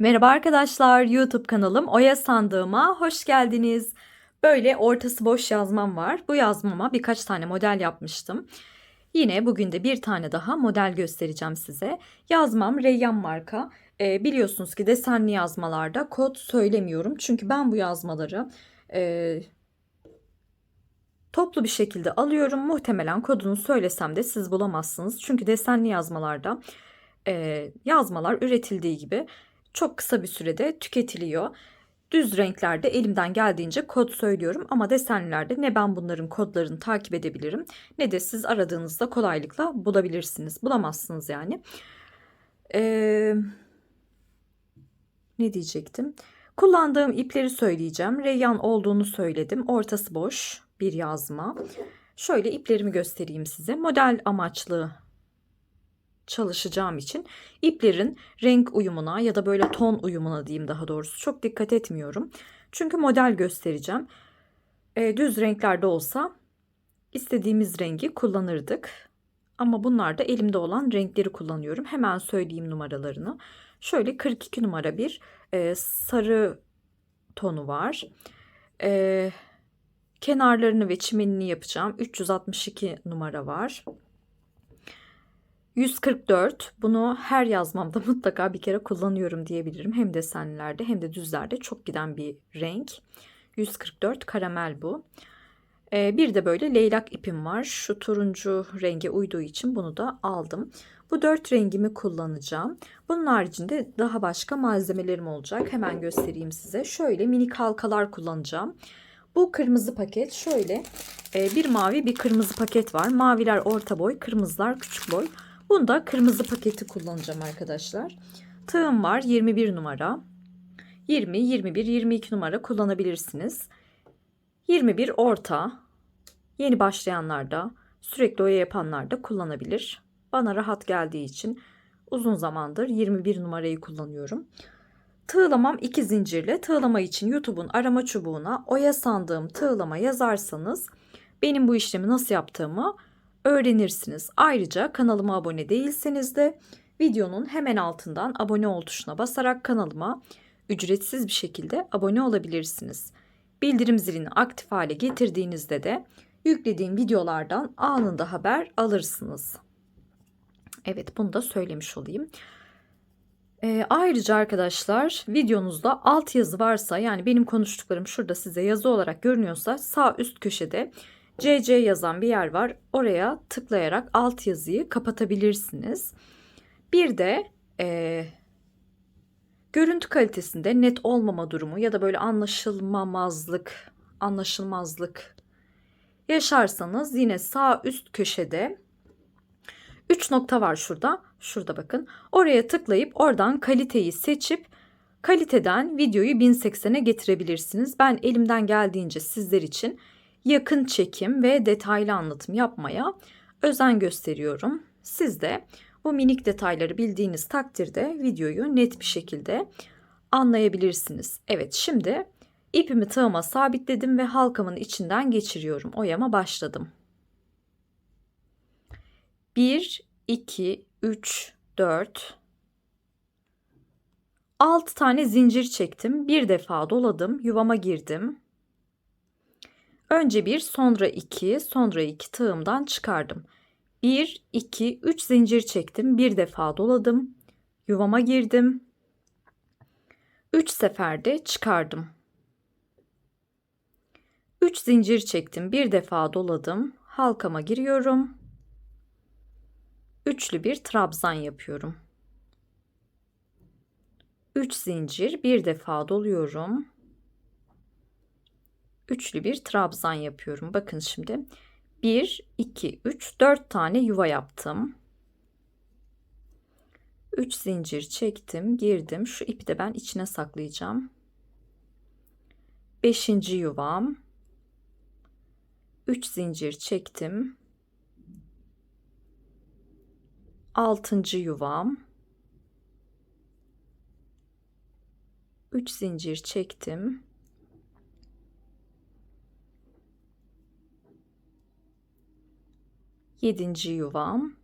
Merhaba arkadaşlar, YouTube kanalım Oya Sandığıma hoş geldiniz. Böyle ortası boş yazmam var. Bu yazmama birkaç tane model yapmıştım. Yine bugün de bir tane daha model göstereceğim size. Yazmam Reyyan marka. Ee, biliyorsunuz ki desenli yazmalarda kod söylemiyorum. Çünkü ben bu yazmaları e, toplu bir şekilde alıyorum. Muhtemelen kodunu söylesem de siz bulamazsınız. Çünkü desenli yazmalarda e, yazmalar üretildiği gibi çok kısa bir sürede tüketiliyor. Düz renklerde elimden geldiğince kod söylüyorum ama desenlilerde ne ben bunların kodlarını takip edebilirim ne de siz aradığınızda kolaylıkla bulabilirsiniz. Bulamazsınız yani. Ee, ne diyecektim? Kullandığım ipleri söyleyeceğim. Reyyan olduğunu söyledim. Ortası boş bir yazma. Şöyle iplerimi göstereyim size. Model amaçlı çalışacağım için iplerin renk uyumuna ya da böyle ton uyumuna diyeyim daha doğrusu çok dikkat etmiyorum. Çünkü model göstereceğim. E, düz renklerde olsa istediğimiz rengi kullanırdık. Ama bunlar da elimde olan renkleri kullanıyorum. Hemen söyleyeyim numaralarını. Şöyle 42 numara bir e, sarı tonu var. E, kenarlarını ve çimenini yapacağım. 362 numara var. 144 bunu her yazmamda mutlaka bir kere kullanıyorum diyebilirim. Hem desenlerde hem de düzlerde çok giden bir renk. 144 karamel bu. Ee, bir de böyle leylak ipim var. Şu turuncu renge uyduğu için bunu da aldım. Bu dört rengimi kullanacağım. Bunun haricinde daha başka malzemelerim olacak. Hemen göstereyim size. Şöyle minik halkalar kullanacağım. Bu kırmızı paket şöyle e, bir mavi bir kırmızı paket var. Maviler orta boy, kırmızılar küçük boy. Bunda kırmızı paketi kullanacağım arkadaşlar. Tığım var 21 numara. 20, 21, 22 numara kullanabilirsiniz. 21 orta. Yeni başlayanlar da sürekli oya yapanlar da kullanabilir. Bana rahat geldiği için uzun zamandır 21 numarayı kullanıyorum. Tığlamam iki zincirle. Tığlama için YouTube'un arama çubuğuna oya sandığım tığlama yazarsanız benim bu işlemi nasıl yaptığımı öğrenirsiniz. Ayrıca kanalıma abone değilseniz de videonun hemen altından abone ol tuşuna basarak kanalıma ücretsiz bir şekilde abone olabilirsiniz. Bildirim zilini aktif hale getirdiğinizde de yüklediğim videolardan anında haber alırsınız. Evet bunu da söylemiş olayım. E, ayrıca arkadaşlar videonuzda alt yazı varsa yani benim konuştuklarım şurada size yazı olarak görünüyorsa sağ üst köşede CC yazan bir yer var. Oraya tıklayarak alt yazıyı kapatabilirsiniz. Bir de e, görüntü kalitesinde net olmama durumu ya da böyle anlaşılmamazlık, anlaşılmazlık yaşarsanız yine sağ üst köşede 3 nokta var şurada. Şurada bakın. Oraya tıklayıp oradan kaliteyi seçip kaliteden videoyu 1080'e getirebilirsiniz. Ben elimden geldiğince sizler için yakın çekim ve detaylı anlatım yapmaya özen gösteriyorum. Siz de bu minik detayları bildiğiniz takdirde videoyu net bir şekilde anlayabilirsiniz. Evet şimdi ipimi tığıma sabitledim ve halkamın içinden geçiriyorum. Oyama başladım. 1, 2, 3, 4, 6 tane zincir çektim. Bir defa doladım. Yuvama girdim. Önce bir, sonra iki, sonra iki tığımdan çıkardım. Bir, iki, üç zincir çektim. Bir defa doladım. Yuvama girdim. Üç seferde çıkardım. Üç zincir çektim. Bir defa doladım. Halkama giriyorum. Üçlü bir trabzan yapıyorum. Üç zincir bir defa doluyorum üçlü bir trabzan yapıyorum. Bakın şimdi 1, 2, 3, 4 tane yuva yaptım. 3 zincir çektim, girdim. Şu ipi de ben içine saklayacağım. 5. yuvam. 3 zincir çektim. 6. yuvam. 3 zincir çektim. Yedinci yuvam.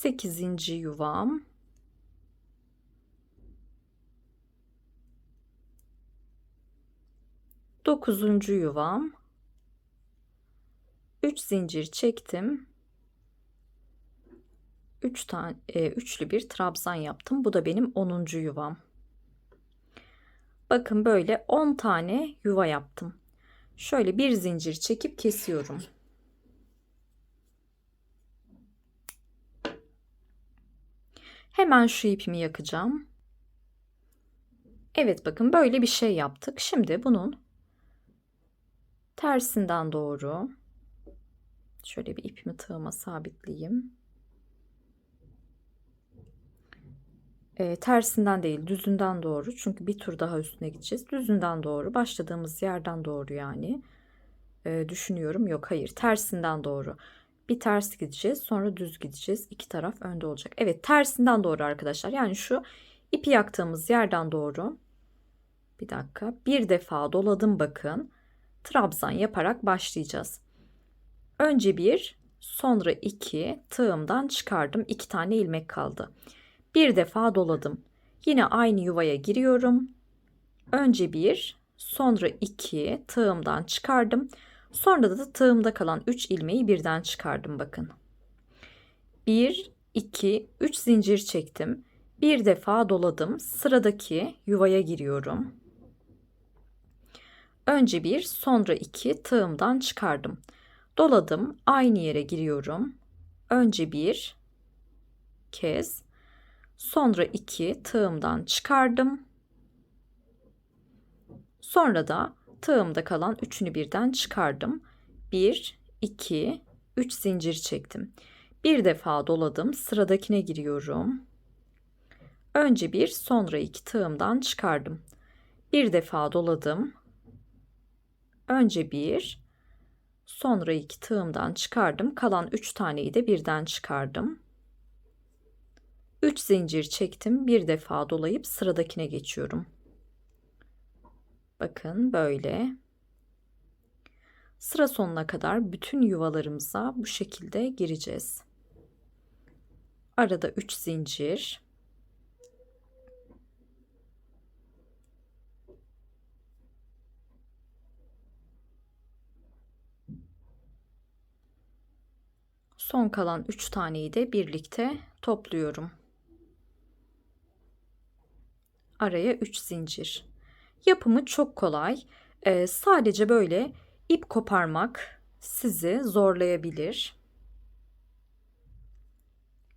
8. yuvam. Dokuzuncu yuvam. 3 zincir çektim. 3 tane e, üçlü bir trabzan yaptım. Bu da benim 10. yuvam. Bakın böyle 10 tane yuva yaptım. Şöyle bir zincir çekip kesiyorum. Hemen şu ipimi yakacağım. Evet bakın böyle bir şey yaptık. Şimdi bunun tersinden doğru şöyle bir ipimi tığıma sabitleyeyim. E, tersinden değil düzünden doğru çünkü bir tur daha üstüne gideceğiz. Düzünden doğru başladığımız yerden doğru yani e, düşünüyorum yok hayır tersinden doğru. Bir ters gideceğiz sonra düz gideceğiz. İki taraf önde olacak. Evet tersinden doğru arkadaşlar. Yani şu ipi yaktığımız yerden doğru. Bir dakika. Bir defa doladım bakın. Trabzan yaparak başlayacağız. Önce bir sonra iki tığımdan çıkardım. iki tane ilmek kaldı. Bir defa doladım. Yine aynı yuvaya giriyorum. Önce bir sonra iki tığımdan çıkardım. Sonra da tığımda kalan 3 ilmeği birden çıkardım bakın. 1, 2, 3 zincir çektim. Bir defa doladım. Sıradaki yuvaya giriyorum. Önce bir, sonra iki tığımdan çıkardım. Doladım. Aynı yere giriyorum. Önce bir kez, sonra iki tığımdan çıkardım. Sonra da tığımda kalan üçünü birden çıkardım. 1, 2, 3 zincir çektim. Bir defa doladım. Sıradakine giriyorum. Önce bir, sonra iki tığımdan çıkardım. Bir defa doladım. Önce bir, sonra iki tığımdan çıkardım. Kalan üç taneyi de birden çıkardım. Üç zincir çektim. Bir defa dolayıp sıradakine geçiyorum. Bakın böyle. Sıra sonuna kadar bütün yuvalarımıza bu şekilde gireceğiz. Arada 3 zincir. Son kalan 3 taneyi de birlikte topluyorum. Araya 3 zincir. Yapımı çok kolay. Ee, sadece böyle ip koparmak sizi zorlayabilir.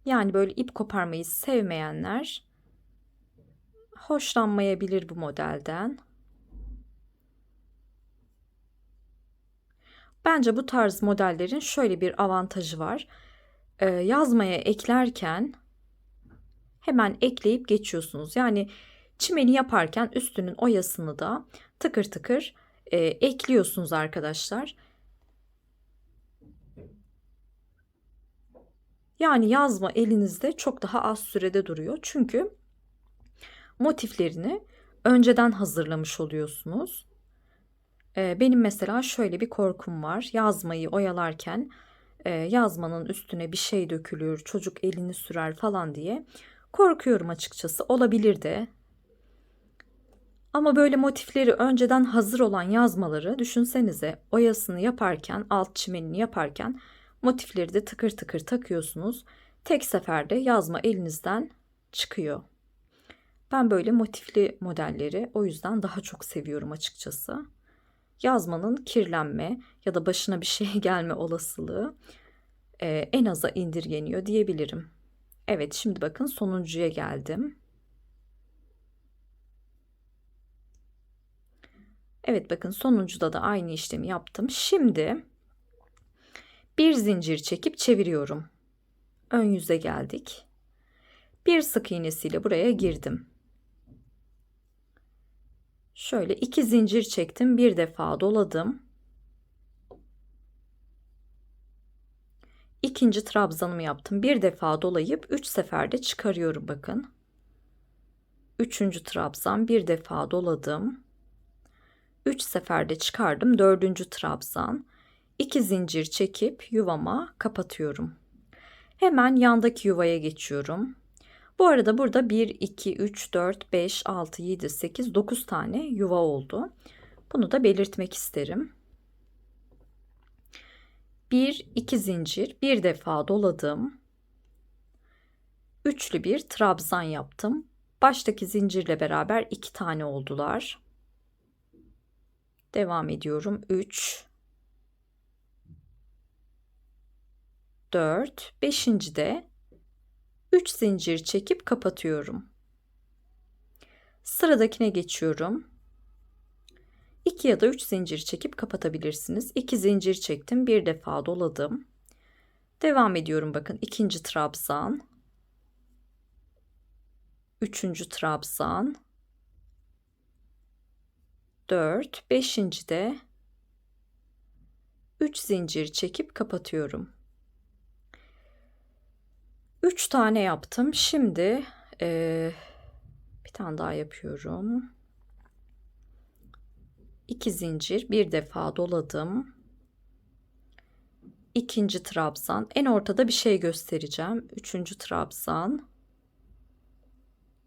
Yani böyle ip koparmayı sevmeyenler hoşlanmayabilir bu modelden. Bence bu tarz modellerin şöyle bir avantajı var. Ee, yazmaya eklerken hemen ekleyip geçiyorsunuz. Yani Çimeni yaparken üstünün oyasını da tıkır tıkır e, ekliyorsunuz arkadaşlar. Yani yazma elinizde çok daha az sürede duruyor. Çünkü motiflerini önceden hazırlamış oluyorsunuz. Ee, benim mesela şöyle bir korkum var. Yazmayı oyalarken e, yazmanın üstüne bir şey dökülür, çocuk elini sürer falan diye korkuyorum açıkçası. Olabilir de ama böyle motifleri önceden hazır olan yazmaları düşünsenize oyasını yaparken, alt çimenini yaparken motifleri de tıkır tıkır takıyorsunuz. Tek seferde yazma elinizden çıkıyor. Ben böyle motifli modelleri o yüzden daha çok seviyorum açıkçası. Yazmanın kirlenme ya da başına bir şey gelme olasılığı en aza indirgeniyor diyebilirim. Evet şimdi bakın sonuncuya geldim. Evet bakın sonuncuda da aynı işlemi yaptım. Şimdi bir zincir çekip çeviriyorum. Ön yüze geldik. Bir sık iğnesiyle buraya girdim. Şöyle iki zincir çektim. Bir defa doladım. İkinci trabzanımı yaptım. Bir defa dolayıp üç seferde çıkarıyorum bakın. Üçüncü trabzan bir defa doladım. 3 seferde çıkardım. Dördüncü trabzan. 2 zincir çekip yuvama kapatıyorum. Hemen yandaki yuvaya geçiyorum. Bu arada burada 1, 2, 3, 4, 5, 6, 7, 8, 9 tane yuva oldu. Bunu da belirtmek isterim. 1, 2 zincir, bir defa doladım. Üçlü bir trabzan yaptım. Baştaki zincirle beraber iki tane oldular. Devam ediyorum. 3 4 5. de 3 zincir çekip kapatıyorum. Sıradakine geçiyorum. 2 ya da 3 zincir çekip kapatabilirsiniz. 2 zincir çektim. Bir defa doladım. Devam ediyorum bakın. ikinci trabzan. Üçüncü trabzan. 4, 5. de 3 zincir çekip kapatıyorum. 3 tane yaptım. Şimdi e, bir tane daha yapıyorum. 2 zincir bir defa doladım. İkinci trabzan. En ortada bir şey göstereceğim. Üçüncü trabzan.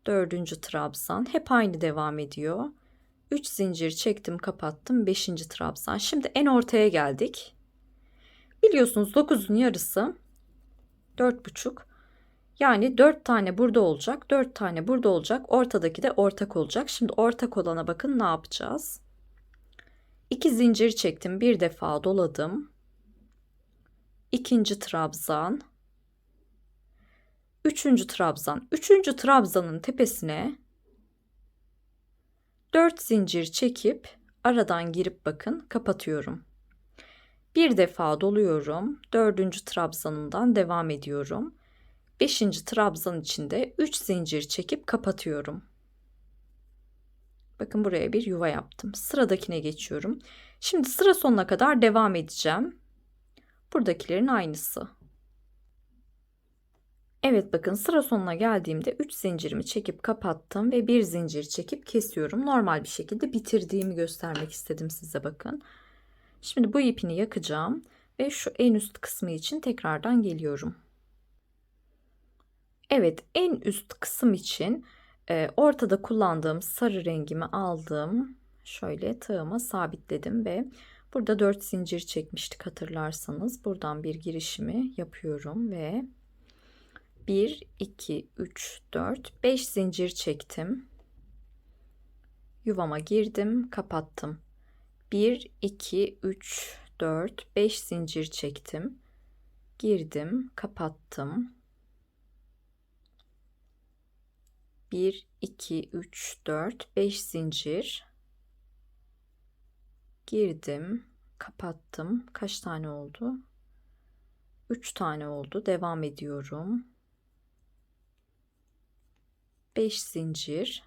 Dördüncü trabzan. Hep aynı devam ediyor. 3 zincir çektim kapattım 5. trabzan. Şimdi en ortaya geldik. Biliyorsunuz 9'un yarısı 4,5. Yani 4 tane burada olacak. 4 tane burada olacak. Ortadaki de ortak olacak. Şimdi ortak olana bakın ne yapacağız. 2 zincir çektim. Bir defa doladım. İkinci trabzan. Üçüncü trabzan. Üçüncü trabzanın tepesine 4 zincir çekip aradan girip bakın kapatıyorum. Bir defa doluyorum. Dördüncü trabzanından devam ediyorum. Beşinci trabzan içinde 3 zincir çekip kapatıyorum. Bakın buraya bir yuva yaptım. Sıradakine geçiyorum. Şimdi sıra sonuna kadar devam edeceğim. Buradakilerin aynısı. Evet bakın sıra sonuna geldiğimde 3 zincirimi çekip kapattım ve bir zincir çekip kesiyorum. Normal bir şekilde bitirdiğimi göstermek istedim size bakın. Şimdi bu ipini yakacağım ve şu en üst kısmı için tekrardan geliyorum. Evet en üst kısım için e, ortada kullandığım sarı rengimi aldım. Şöyle tığıma sabitledim ve burada 4 zincir çekmiştik hatırlarsanız. Buradan bir girişimi yapıyorum ve 1, 2, 3, 4, 5 zincir çektim. Yuvama girdim, kapattım. 1, 2, 3, 4, 5 zincir çektim. Girdim, kapattım. 1, 2, 3, 4, 5 zincir. Girdim, kapattım. Kaç tane oldu? 3 tane oldu. Devam ediyorum. 5 zincir.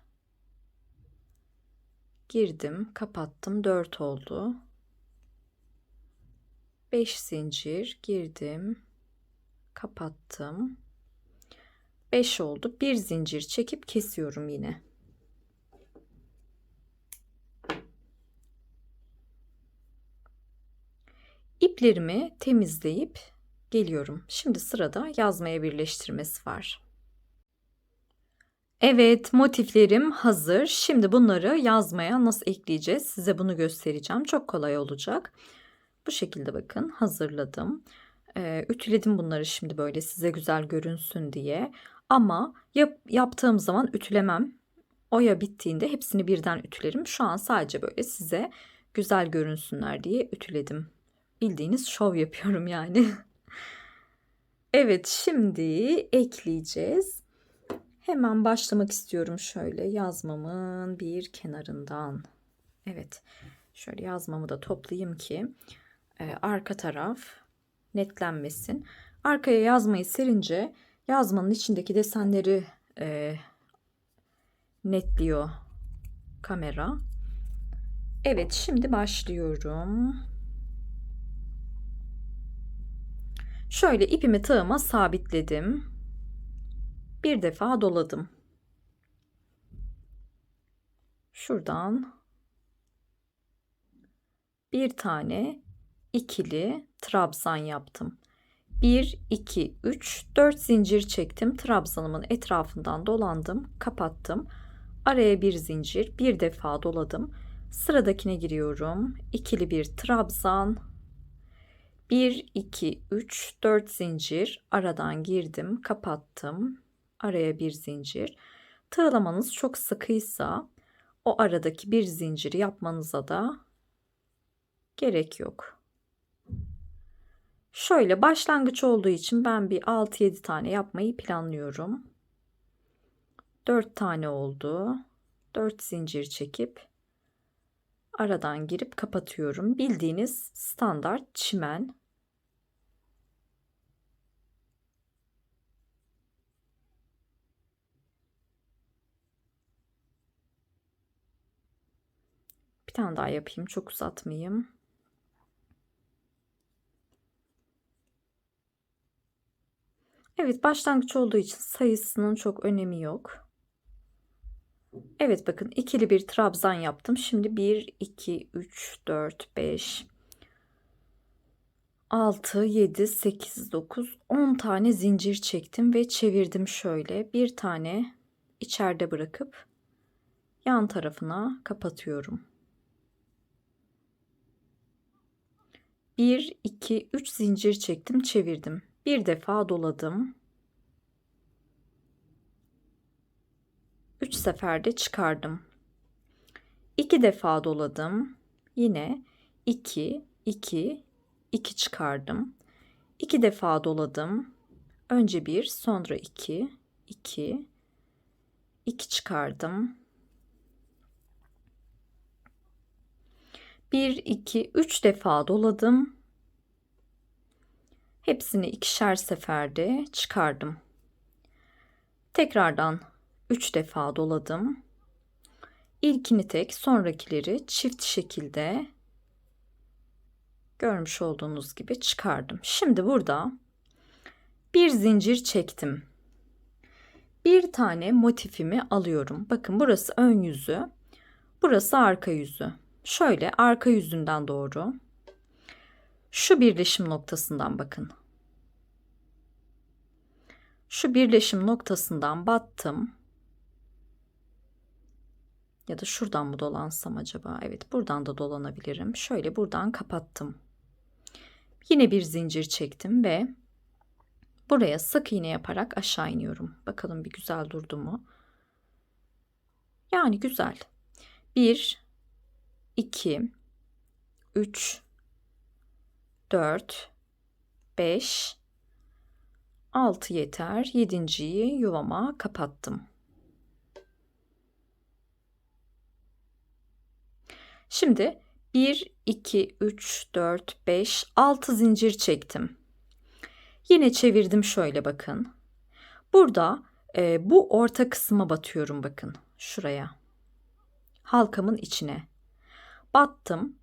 Girdim kapattım 4 oldu. 5 zincir girdim kapattım. 5 oldu. Bir zincir çekip kesiyorum yine. İplerimi temizleyip geliyorum. Şimdi sırada yazmaya birleştirmesi var Evet, motiflerim hazır. Şimdi bunları yazmaya nasıl ekleyeceğiz? Size bunu göstereceğim. Çok kolay olacak. Bu şekilde bakın hazırladım. Ee, ütüledim bunları şimdi böyle size güzel görünsün diye. Ama yap, yaptığım zaman ütülemem. Oya bittiğinde hepsini birden ütülerim. Şu an sadece böyle size güzel görünsünler diye ütüledim. Bildiğiniz şov yapıyorum yani. evet şimdi ekleyeceğiz. Hemen başlamak istiyorum şöyle yazmamın bir kenarından. Evet şöyle yazmamı da toplayayım ki e, arka taraf netlenmesin. Arkaya yazmayı serince yazmanın içindeki desenleri e, netliyor kamera. Evet şimdi başlıyorum. Şöyle ipimi tığıma sabitledim bir defa doladım. Şuradan bir tane ikili trabzan yaptım. 1, 2, 3, 4 zincir çektim. Trabzanımın etrafından dolandım, kapattım. Araya bir zincir, bir defa doladım. Sıradakine giriyorum. İkili bir trabzan. 1, 2, 3, 4 zincir. Aradan girdim, kapattım. Araya bir zincir. Tığlamanız çok sıkıysa o aradaki bir zinciri yapmanıza da gerek yok. Şöyle başlangıç olduğu için ben bir 6-7 tane yapmayı planlıyorum. 4 tane oldu. 4 zincir çekip aradan girip kapatıyorum. Bildiğiniz standart çimen. Bir tane daha yapayım. Çok uzatmayayım. Evet başlangıç olduğu için sayısının çok önemi yok. Evet bakın ikili bir trabzan yaptım. Şimdi 1, 2, 3, 4, 5, 6, 7, 8, 9, 10 tane zincir çektim ve çevirdim şöyle. Bir tane içeride bırakıp yan tarafına kapatıyorum. 1, 2, 3 zincir çektim, çevirdim. Bir defa doladım. 3 seferde çıkardım. 2 defa doladım. Yine 2, 2, 2 çıkardım. 2 defa doladım. Önce 1, sonra 2, 2, 2 çıkardım. 1, 2, 3 defa doladım. Hepsini ikişer seferde çıkardım. Tekrardan 3 defa doladım. İlkini tek, sonrakileri çift şekilde görmüş olduğunuz gibi çıkardım. Şimdi burada bir zincir çektim. Bir tane motifimi alıyorum. Bakın burası ön yüzü, burası arka yüzü. Şöyle arka yüzünden doğru şu birleşim noktasından bakın. Şu birleşim noktasından battım. Ya da şuradan mı dolansam acaba? Evet buradan da dolanabilirim. Şöyle buradan kapattım. Yine bir zincir çektim ve buraya sık iğne yaparak aşağı iniyorum. Bakalım bir güzel durdu mu? Yani güzel. 1 2 3 4 5 6 yeter. Yedinciyi yuvama kapattım. Şimdi 1 2 3 4 5 6 zincir çektim. Yine çevirdim şöyle bakın. Burada e, bu orta kısma batıyorum bakın. Şuraya. Halkamın içine. Battım,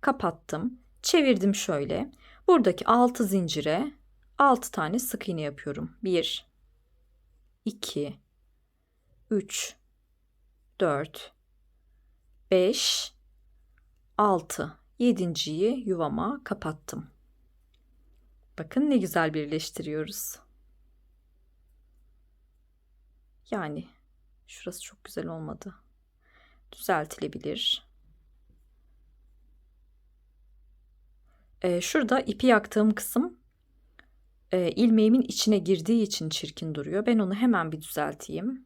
kapattım. Çevirdim şöyle. Buradaki 6 zincire 6 tane sık iğne yapıyorum. 1 2 3 4 5 6 7.yi yuvama kapattım. Bakın ne güzel birleştiriyoruz. Yani şurası çok güzel olmadı. Düzeltilebilir. Ee, şurada ipi yaktığım kısım e, ilmeğimin içine girdiği için çirkin duruyor. Ben onu hemen bir düzelteyim.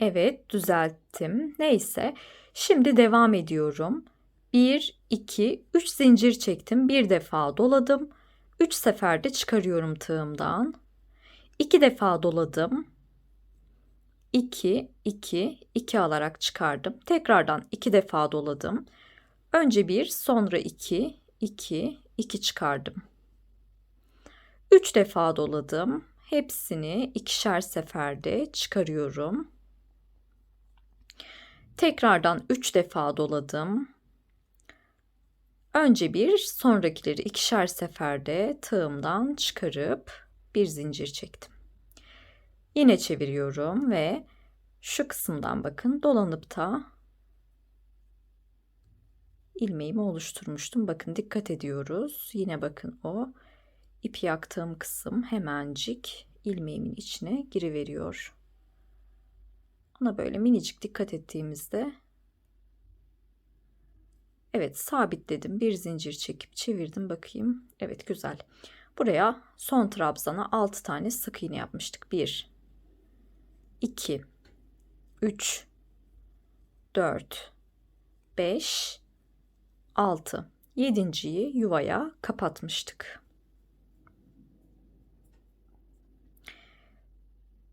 Evet düzelttim. Neyse. Şimdi devam ediyorum. 1, 2, 3 zincir çektim. Bir defa doladım. 3 seferde çıkarıyorum tığımdan. 2 defa doladım. 2, 2, 2 alarak çıkardım. Tekrardan 2 defa doladım. Önce 1, sonra 2, 2, 2 çıkardım. 3 defa doladım. Hepsini ikişer seferde çıkarıyorum. Tekrardan 3 defa doladım. Önce bir, sonrakileri ikişer seferde tığımdan çıkarıp bir zincir çektim. Yine çeviriyorum ve şu kısımdan bakın dolanıp da ilmeğimi oluşturmuştum. Bakın dikkat ediyoruz. Yine bakın o ipi yaktığım kısım hemencik ilmeğimin içine giriveriyor. Ona böyle minicik dikkat ettiğimizde Evet sabitledim. Bir zincir çekip çevirdim bakayım. Evet güzel. Buraya son trabzana 6 tane sık iğne yapmıştık. 1 2 3 4 5 6 7.yi yuvaya kapatmıştık.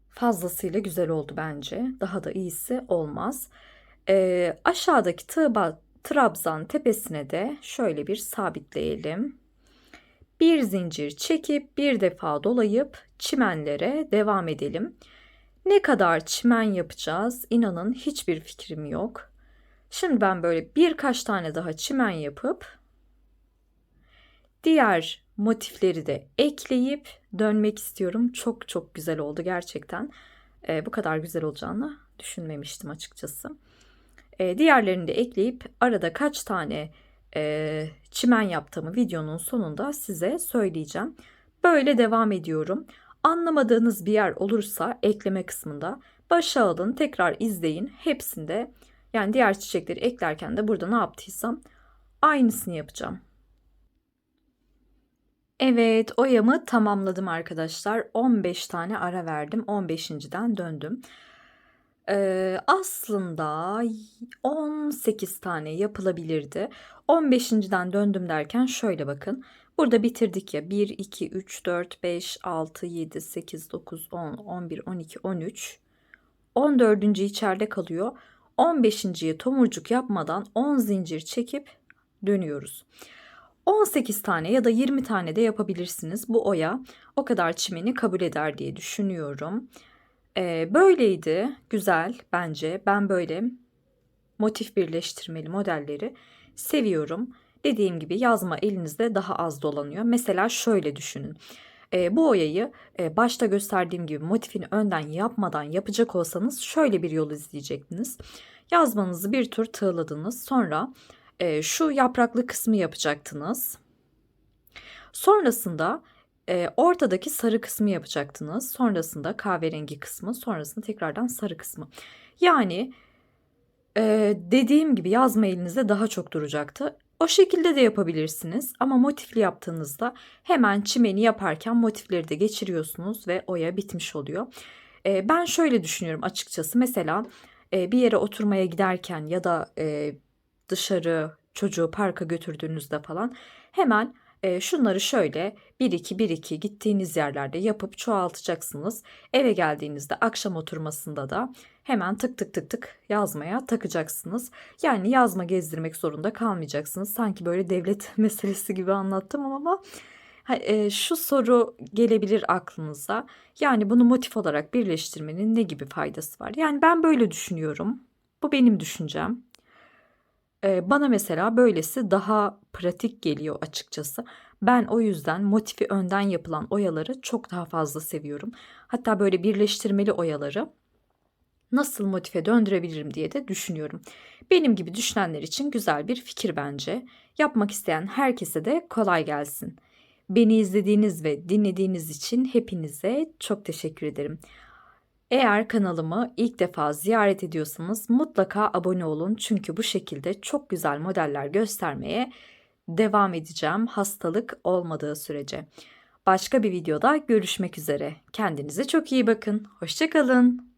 Fazlasıyla güzel oldu bence. Daha da iyisi olmaz. Ee, aşağıdaki tığ trabzan tepesine de şöyle bir sabitleyelim. Bir zincir çekip bir defa dolayıp çimenlere devam edelim. Ne kadar çimen yapacağız inanın hiçbir fikrim yok. Şimdi ben böyle birkaç tane daha çimen yapıp diğer motifleri de ekleyip dönmek istiyorum. Çok çok güzel oldu gerçekten. Ee, bu kadar güzel olacağını düşünmemiştim açıkçası. Ee, diğerlerini de ekleyip arada kaç tane e, çimen yaptığımı videonun sonunda size söyleyeceğim. Böyle devam ediyorum. Anlamadığınız bir yer olursa ekleme kısmında başa alın tekrar izleyin. Hepsinde yani diğer çiçekleri eklerken de burada ne yaptıysam aynısını yapacağım. Evet oyamı tamamladım arkadaşlar. 15 tane ara verdim. 15.den döndüm. Ee, aslında 18 tane yapılabilirdi. 15.den döndüm derken şöyle bakın. Burada bitirdik ya 1, 2, 3, 4, 5, 6, 7, 8, 9, 10, 11, 12, 13. 14. içeride kalıyor. 15.ye tomurcuk yapmadan 10 zincir çekip dönüyoruz. 18 tane ya da 20 tane de yapabilirsiniz. Bu oya o kadar çimeni kabul eder diye düşünüyorum. Ee, böyleydi. Güzel bence. Ben böyle motif birleştirmeli modelleri seviyorum. Dediğim gibi yazma elinizde daha az dolanıyor. Mesela şöyle düşünün. E, bu oyayı e, başta gösterdiğim gibi motifini önden yapmadan yapacak olsanız şöyle bir yol izleyecektiniz. Yazmanızı bir tur tığladınız. Sonra e, şu yapraklı kısmı yapacaktınız. Sonrasında e, ortadaki sarı kısmı yapacaktınız. Sonrasında kahverengi kısmı, sonrasında tekrardan sarı kısmı. Yani e, dediğim gibi yazma elinizde daha çok duracaktı. O şekilde de yapabilirsiniz ama motifli yaptığınızda hemen çimeni yaparken motifleri de geçiriyorsunuz ve oya bitmiş oluyor. E, ben şöyle düşünüyorum açıkçası mesela e, bir yere oturmaya giderken ya da e, dışarı çocuğu parka götürdüğünüzde falan hemen e, şunları şöyle 1-2-1-2 gittiğiniz yerlerde yapıp çoğaltacaksınız. Eve geldiğinizde akşam oturmasında da hemen tık tık tık tık yazmaya takacaksınız. Yani yazma gezdirmek zorunda kalmayacaksınız. Sanki böyle devlet meselesi gibi anlattım ama e, şu soru gelebilir aklınıza. Yani bunu motif olarak birleştirmenin ne gibi faydası var? Yani ben böyle düşünüyorum. Bu benim düşüncem. E, bana mesela böylesi daha pratik geliyor açıkçası. Ben o yüzden motifi önden yapılan oyaları çok daha fazla seviyorum. Hatta böyle birleştirmeli oyaları nasıl motife döndürebilirim diye de düşünüyorum. Benim gibi düşünenler için güzel bir fikir bence. Yapmak isteyen herkese de kolay gelsin. Beni izlediğiniz ve dinlediğiniz için hepinize çok teşekkür ederim. Eğer kanalımı ilk defa ziyaret ediyorsanız mutlaka abone olun çünkü bu şekilde çok güzel modeller göstermeye devam edeceğim hastalık olmadığı sürece. Başka bir videoda görüşmek üzere. Kendinize çok iyi bakın. Hoşçakalın.